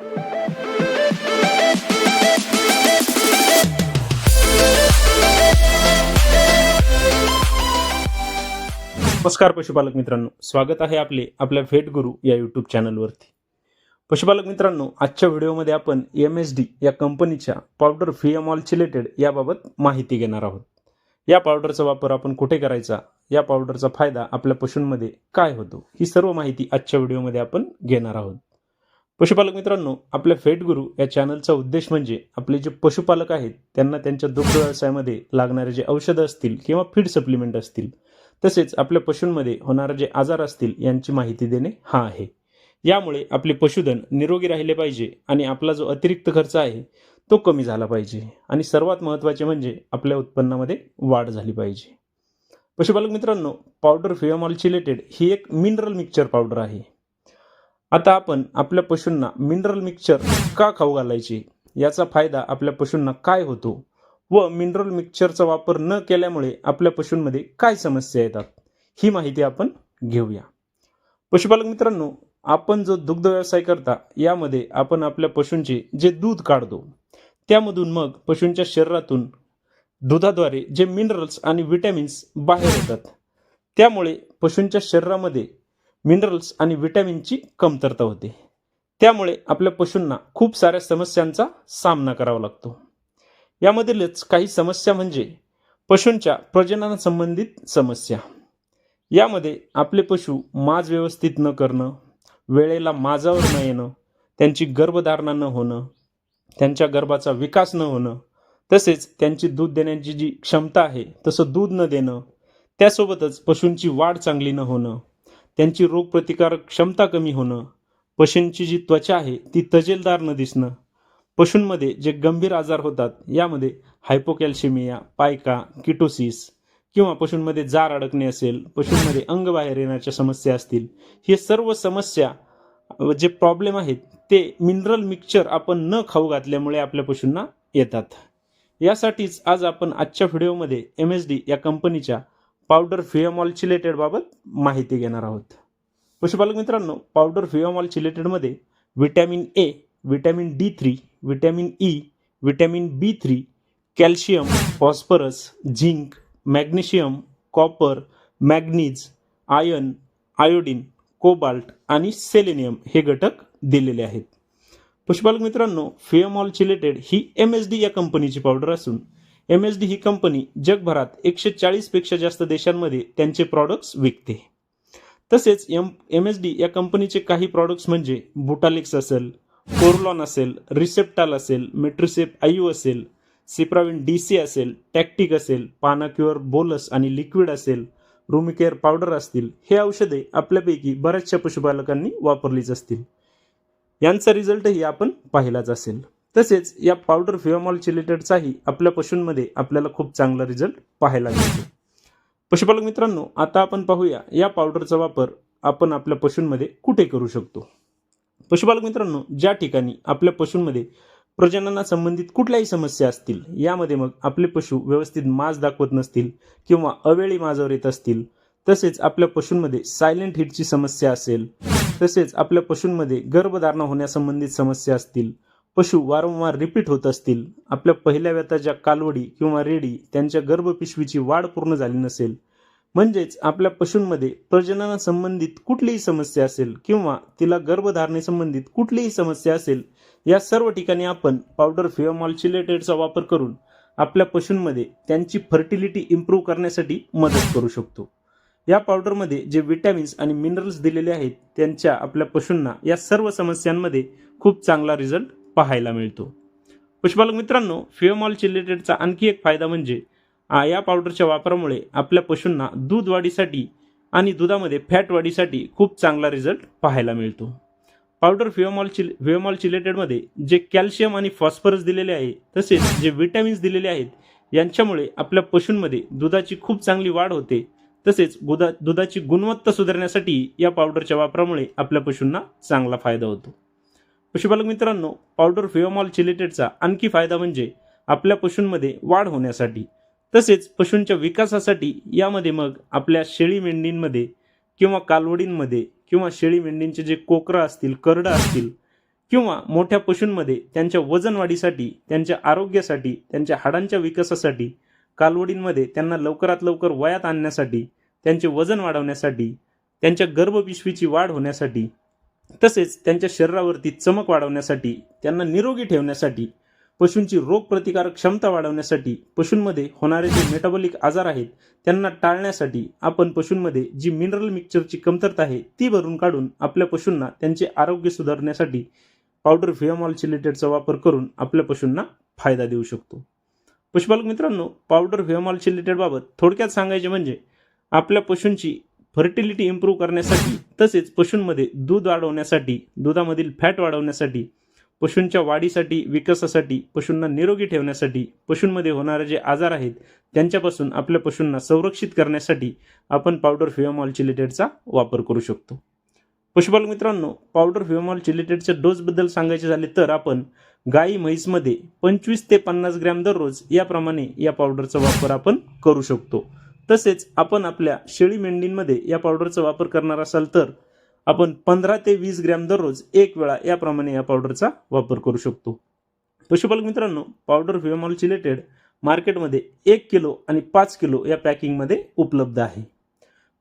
नमस्कार पशुपालक मित्रांनो. स्वागत आहे आपले आपल्या भेट गुरु या यूट्यूब चॅनलवरती पशुपालक मित्रांनो आजच्या व्हिडिओमध्ये आपण एम एस डी या कंपनीच्या पावडर फिएमॉल चिलेटेड याबाबत माहिती घेणार आहोत. या पावडरचा वापर आपण कुठे करायचा? या पावडरचा फायदा आपल्या पशूंमध्ये काय होतो? ही सर्व माहिती आजच्या व्हिडिओमध्ये आपण घेणार आहोत. पशुपालक मित्रांनो आपल्या फेट गुरु या चॅनलचा उद्देश म्हणजे आपले जे पशुपालक आहेत त्यांना त्यांच्या दुग्ध व्यवसायामध्ये लागणारे जे औषधं असतील किंवा फीड सप्लिमेंट असतील तसेच आपल्या पशूंमध्ये होणारे जे आजार असतील यांची माहिती देणे हा आहे. यामुळे आपले पशुधन निरोगी राहिले पाहिजे आणि आपला जो अतिरिक्त खर्च आहे तो कमी झाला पाहिजे आणि सर्वात महत्त्वाचे म्हणजे आपल्या उत्पन्नामध्ये वाढ झाली पाहिजे. पशुपालक मित्रांनो पावडर फिओमॉल चिलेटेड ही एक मिनरल मिक्सचर पावडर आहे. आता आपण आपल्या पशूंना मिनरल मिक्सचर का खाऊ घालायचे? याचा फायदा आपल्या पशूंना काय होतो? व मिनरल मिक्सचरचा वापर न केल्यामुळे आपल्या पशूंमध्ये काय समस्या येतात? ही माहिती आपण घेऊया. पशुपालक मित्रांनो आपण जो दुग्ध व्यवसाय करता यामध्ये आपण आपल्या पशूंचे जे दूध काढतो त्यामधून मग पशूंच्या शरीरातून दुधाद्वारे जे मिनरल्स आणि विटॅमिन्स बाहेर येतात त्यामुळे पशूंच्या शरीरामध्ये मिनरल्स आणि विटॅमिनची कमतरता होते. त्यामुळे आपल्या पशूंना खूप साऱ्या समस्यांचा सामना करावा लागतो. यामधीलच काही समस्या म्हणजे पशूंच्या प्रजननासंबंधित समस्या. यामध्ये आपले पशु माज व्यवस्थित न करणं वेळेला माजावर न येणं त्यांची गर्भधारणा न होणं त्यांच्या गर्भाचा विकास न होणं तसेच त्यांची दूध देण्याची जी क्षमता आहे तसं दूध न देणं त्यासोबतच पशूंची वाढ चांगली न होणं त्यांची रोगप्रतिकारक क्षमता कमी होणं पशूंची जी त्वचा आहे ती तजेलदार न दिसणं पशूंमध्ये जे गंभीर आजार होतात यामध्ये हायपोकॅल्शिमिया पायका किटोसिस किंवा पशूंमध्ये जार अडकणे असेल पशूंमध्ये अंग बाहेर येण्याच्या समस्या असतील हे सर्व समस्या जे प्रॉब्लेम आहेत ते मिनरल मिक्सचर आपण न खाऊ घातल्यामुळे आपल्या पशूंना येतात. यासाठीच आज आपण आजच्या व्हिडिओमध्ये एम एस डी या कंपनीच्या पावडर फिएमॉल चिलेटेड बाबत माहिती घेणार आहोत. पशुपालक मित्रांनो पावडर फिएमॉल चिलेटेडमध्ये vitamin A vitamin D three vitamin E vitamin B three calcium phosphorus zinc magnesium copper manganese iron iodine cobalt आणि सेलेनियम हे घटक दिलेले आहेत. पशुपालक मित्रांनो फिएमॉल चिलेटेड ही एम एस डी या कंपनीची पावडर असून एम एस डी ही कंपनी जगभरात एकशे चाळीसपेक्षा जास्त देशांमध्ये त्यांचे प्रॉडक्ट्स विकते. तसेच एम एम एस डी या कंपनीचे काही प्रॉडक्ट्स म्हणजे बुटालिक्स असेल कोरलॉन असेल रिसेप्टाल असेल मेट्रिसेप आयू असेल सिप्राविन डी सी असेल टॅक्टिक असेल पानाक्युअर बोलस आणि लिक्विड असेल रुमिकेअर पावडर असतील हे औषधे आपल्यापैकी बऱ्याचशा पशुपालकांनी वापरलीच असतील. यांचा रिझल्टही आपण पाहिलाच असेल. तसेच या पावडर फिओमॉल चिलेटेडचाही आपल्या पशूंमध्ये आपल्याला खूप चांगला रिझल्ट पाहायला मिळतो. पशुपालक मित्रांनो आता आपण पाहूया या पावडरचा वापर आपण आपल्या पशूंमध्ये कुठे करू शकतो? पशुपालक मित्रांनो ज्या ठिकाणी आपल्या पशूंमध्ये प्रजनना संबंधित कुठल्याही समस्या असतील यामध्ये मग आपले पशु व्यवस्थित माज दाखवत नसतील किंवा अवेळी माजावर येत असतील तसेच आपल्या पशूंमध्ये सायलेंट हिटची समस्या असेल तसेच आपल्या पशूंमध्ये गर्भधारणा होण्यासंबंधित समस्या असतील पशु वारंवार रिपीट होत असतील. आपल्या पहिल्या व्यताच्या कालवडी किंवा रेडी त्यांच्या गर्भपिशवीची वाढ पूर्ण झाली नसेल. म्हणजेच आपल्या पशूंमध्ये प्रजननासंबंधित कुठलीही समस्या असेल किंवा तिला गर्भधारणेसंबंधित कुठलीही समस्या असेल या सर्व ठिकाणी आपण पावडर फिओमॉलचिलेटेडचा वापर करून आपल्या पशूंमध्ये त्यांची फर्टिलिटी इम्प्रूव्ह करण्यासाठी मदत करू शकतो. या पावडरमध्ये जे विटॅमिन्स आणि मिनरल्स दिलेले आहेत त्यांच्या आपल्या पशूंना या सर्व समस्यांमध्ये खूप चांगला रिझल्ट पाहायला मिळतो. पशुपालक मित्रांनो फिओमॉल चिलेटेडचा आणखी एक फायदा म्हणजे या पावडरच्या वापरामुळे आपल्या पशूंना दूध वाढीसाठी आणि दुधामध्ये फॅट वाढीसाठी खूप चांगला रिझल्ट पाहायला मिळतो. पावडर फिओमॉल चिल फिओमॉल चिलेटेडमध्ये जे कॅल्शियम आणि फॉस्फरस दिलेले आहे तसेच जे विटॅमिन्स दिलेले आहेत यांच्यामुळे आपल्या पशूंमध्ये दुधाची खूप चांगली वाढ होते. तसेच दुधा दुधाची गुणवत्ता सुधारण्यासाठी या पावडरच्या वापरामुळे आपल्या पशूंना चांगला फायदा होतो. पशुपालक मित्रांनो पावडर फिओमॉल चिलेटेडचा आणखी फायदा म्हणजे आपल्या पशूंमध्ये वाढ होण्यासाठी. तसेच पशूंच्या विकासासाठी यामध्ये मग आपल्या शेळी मेंढींमध्ये किंवा कालवडींमध्ये किंवा शेळी मेंढींचे जे कोकरं असतील करडं असतील किंवा मोठ्या पशूंमध्ये त्यांच्या वजन वाढीसाठी त्यांच्या आरोग्यासाठी त्यांच्या हाडांच्या विकासासाठी कालवडींमध्ये त्यांना लवकरात लवकर वयात आणण्यासाठी त्यांचे वजन वाढवण्यासाठी त्यांच्या गर्भपिशवीची वाढ होण्यासाठी तसेच त्यांच्या शरीरावरती चमक वाढवण्यासाठी त्यांना निरोगी ठेवण्यासाठी पशूंची रोगप्रतिकारक क्षमता वाढवण्यासाठी पशूंमध्ये होणारे जे मेटाबॉलिक आजार आहेत त्यांना टाळण्यासाठी आपण पशूंमध्ये जी मिनरल मिक्सचरची कमतरता आहे ती भरून काढून आपल्या पशूंना त्यांचे आरोग्य सुधारण्यासाठी पावडर फियामॉल चिलेटेडचा वापर करून आपल्या पशूंना फायदा देऊ शकतो. पशुपालक मित्रांनो पावडर फियामॉल चिलेटेडबाबत थोडक्यात सांगायचे म्हणजे आपल्या पशूंची फर्टिलिटी इम्प्रूव्ह करण्यासाठी तसेच पशूंमध्ये दूध वाढवण्यासाठी दुधामधील फॅट वाढवण्यासाठी पशूंच्या वाढीसाठी विकासासाठी पशूंना निरोगी ठेवण्यासाठी पशूंमध्ये होणारे जे आजार आहेत त्यांच्यापासून आपल्या पशूंना संरक्षित करण्यासाठी आपण पावडर फिओमॉल चिलेटेडचा वापर करू शकतो. पशुपालक मित्रांनो पावडर फिओमॉल चिलेटेडच्या डोसबद्दल सांगायचे झाले तर आपण गाई म्हैसमध्ये पंचवीस ते पन्नास ग्रॅम दररोज याप्रमाणे या पावडरचा वापर आपण करू शकतो. तसेच आपण आपल्या शेळी मेंढींमध्ये या पावडरचा वापर करणार असाल तर आपण पंधरा ते वीस ग्रॅम दररोज एक वेळा याप्रमाणे या पावडरचा वापर करू शकतो. पशुपालक मित्रांनो पावडर फिओमॉल चिलेटेड मार्केटमध्ये एक किलो आणि पाच किलो या पॅकिंगमध्ये उपलब्ध आहे.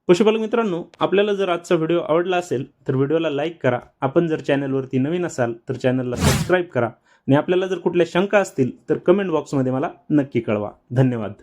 पशुपालक मित्रांनो आपल्याला जर आजचा व्हिडिओ आवडला असेल तर व्हिडिओला लाईक करा. आपण जर चॅनलवरती नवीन असाल तर चॅनलला सबस्क्राईब करा. आणि आपल्याला जर कुठल्या शंका असतील तर कमेंट बॉक्समध्ये मला नक्की कळवा. धन्यवाद.